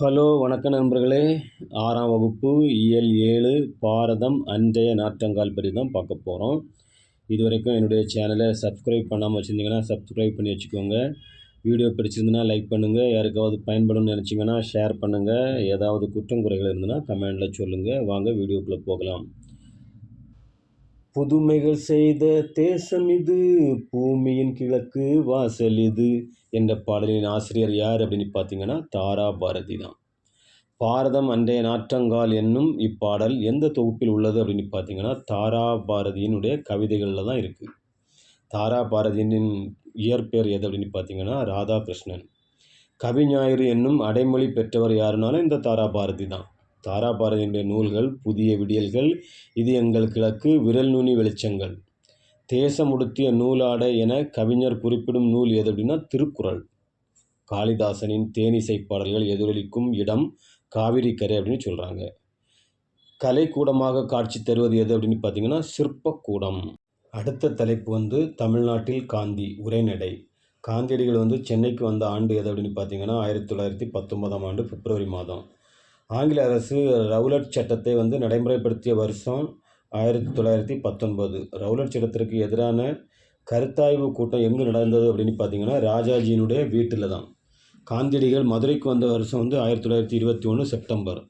Hello வணக்கம் நண்பர்களே. ஆறாம் வகுப்பு இயல் ஏழு பாரதம் அன்றைய நாற்றங்கால் பற்றி தான் பார்க்க போகிறோம் இது வரைக்கும் என்னுடைய சேனலை சப்ஸ்கிரைப் பண்ணாமல் வச்சுருந்தீங்கன்னா சப்ஸ்கிரைப் பண்ணி வச்சுக்கோங்க. வீடியோ பிடிச்சிருந்துன்னா லைக் பண்ணுங்கள் யாருக்காவது பயன்படும்னு நினச்சிங்கன்னா ஷேர் பண்ணுங்கள் ஏதாவது குற்றம் குறைகள் இருந்ததுன்னா கமெண்டில் சொல்லுங்கள் வாங்க வீடியோக்குள்ளே போகலாம். புதுமைகள் செய்த தேசம் இது பூமியின் கிழக்கு வாசல் இது என்ற பாடலின் ஆசிரியர் யார் அப்படின்னு பார்த்தீங்கன்னா தாரா பாரதி தான். பாரதம் அன்றைய நாற்றங்கால் என்னும் இப்பாடல் எந்த தொகுப்பில் உள்ளது அப்படின்னு பார்த்தீங்கன்னா தாரா பாரதியினுடைய கவிதைகளில் தான் இருக்குது தாரா பாரதியின் இயற்பெயர் எது அப்படின்னு பார்த்தீங்கன்னா ராதாகிருஷ்ணன். கவிஞாயிறு என்னும் அடைமொழி பெற்றவர் யாருனாலும் இந்த தாரா பாரதி தான். தாராபாரதியினுடைய நூல்கள் புதிய விடியல்கள் இது எங்கள் கிழக்கு விரல் நுனி வெளிச்சங்கள். தேசமுடுத்திய நூலாடை என கவிஞர் குறிப்பிடும் நூல் எது அப்படின்னா திருக்குறள். காளிதாசனின் தேனிசை பாடல்கள் எதிரொலிக்கும் இடம் காவிரி கரை அப்படின்னு சொல்கிறாங்க கலைக்கூடமாக காட்சி தருவது எது அப்படின்னு பார்த்தீங்கன்னா சிற்பக்கூடம். அடுத்த தலைப்பு வந்து தமிழ்நாட்டில் காந்தி உரைநடை. காந்தியடிகள் வந்து சென்னைக்கு வந்த ஆண்டு எது அப்படின்னு பார்த்தீங்கன்னா ஆயிரத்தி தொள்ளாயிரத்தி பத்தொன்பதாம் ஆண்டு பிப்ரவரி மாதம். ஆங்கில அரசு ரவுலட் சட்டத்தை வந்து நடைமுறைப்படுத்திய வருஷம் ஆயிரத்தி தொள்ளாயிரத்தி பத்தொன்பது. ரவுலட் சட்டத்திற்கு எதிரான கருத்தாய்வு கூட்டம் எங்கே நடந்தது அப்படின்னு பார்த்தீங்கன்னா ராஜாஜியினுடைய வீட்டில் தான் காந்தியடிகள் மதுரைக்கு வந்த வருஷம் வந்து ஆயிரத்தி தொள்ளாயிரத்தி இருபத்தி ஒன்று செப்டம்பர்.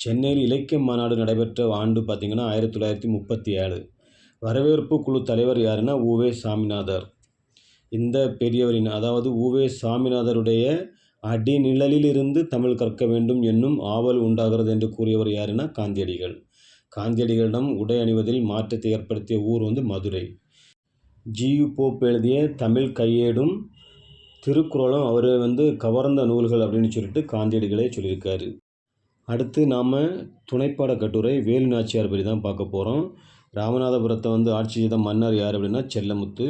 சென்னையில் இலக்கிய மாநாடு நடைபெற்ற ஆண்டு பார்த்திங்கன்னா ஆயிரத்தி தொள்ளாயிரத்தி முப்பத்தி ஏழு. வரவேற்பு குழு தலைவர் யாருன்னா உவே சாமிநாதர். இந்த பெரியவரின் அதாவது உவே சாமிநாதருடைய அடிநிழலிலிருந்து தமிழ் கற்க வேண்டும் என்னும் ஆவல் உண்டாகிறது என்று கூறியவர் யாருன்னா காந்தியடிகள். காந்தியடிகளிடம் உடை அணிவதில் மாற்றத்தை ஏற்படுத்திய ஊர் வந்து மதுரை. ஜியு போப் எழுதிய தமிழ் கையேடும் திருக்குறளும் அவர் வந்து கவர்ந்த நூல்கள் அப்படின்னு சொல்லிட்டு காந்தியடிகளே சொல்லியிருக்காரு. அடுத்து நாம் துணைப்பாட கட்டுரை வேலு நாச்சியார் பற்றி தான் பார்க்க போகிறோம் ராமநாதபுரத்தை வந்து ஆட்சி செய்த மன்னர் யார் அப்படின்னா செல்லமுத்து.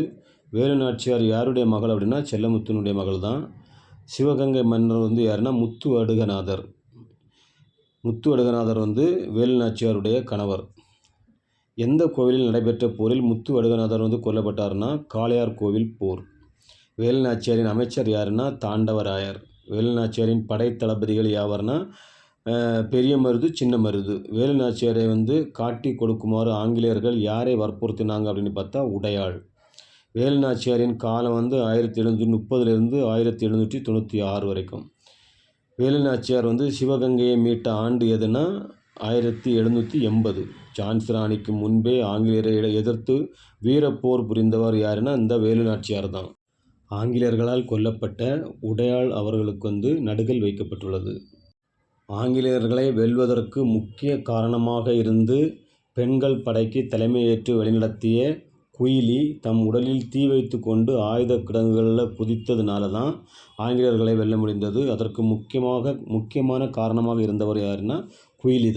வேலு நாச்சியார் யாருடைய மகள் அப்படின்னா செல்லமுத்துனுடைய மகள் தான் சிவகங்கை மன்னர் வந்து யாருன்னா முத்து அடுகநாதர். முத்து அடுகநாதர் வந்து வேலுநாச்சியாருடைய கணவர். எந்த கோவிலில் நடைபெற்ற போரில் முத்து அடுகநாதர் வந்து கொல்லப்பட்டார்னா காளையார் கோவில் போர். வேலுநாச்சியாரின் அமைச்சர் யாருன்னா தாண்டவராயர். வேலுநாச்சியாரின் படை தளபதிகள் யாவர்னா பெரிய மருது சின்ன மருது. வேலுநாச்சியாரை வந்து காட்டி கொடுக்குமாறு ஆங்கிலேயர்கள் யாரை வற்புறுத்தினாங்க அப்படின்னு பார்த்தா உடையாள். வேலுநாச்சியாரின் காலம் வந்து ஆயிரத்தி எழுநூற்றி முப்பதுலேருந்து ஆயிரத்தி எழுநூற்றி தொண்ணூற்றி ஆறு வரைக்கும். வேலுநாச்சியார் வந்து சிவகங்கையை மீட்ட ஆண்டு எதுனா ஆயிரத்தி எழுநூற்றி எண்பது. ஜான்சி ராணிக்கு முன்பே ஆங்கிலேயரை எதிர்த்து வீரப்போர் புரிந்தவர் யாருன்னா இந்த வேலுநாச்சியார் தான். ஆங்கிலேயர்களால் கொல்லப்பட்ட உடையாள் அவர்களுக்கு வந்து நடுகல் வைக்கப்பட்டுள்ளது. ஆங்கிலேயர்களை வெல்வதற்கு முக்கிய காரணமாக இருந்து பெண்கள் படைக்கு தலைமையேற்று வழிநடத்திய குயிலி தம் உடலில் தீ வைத்து கொண்டு ஆயுத கிடங்குகளில் குதித்ததுனால தான் ஆங்கிலேயர்களை வெல்ல முடிந்தது. அதற்கு முக்கியமாக முக்கியமான காரணமாக இருந்தவர் யாருன்னா குயிலி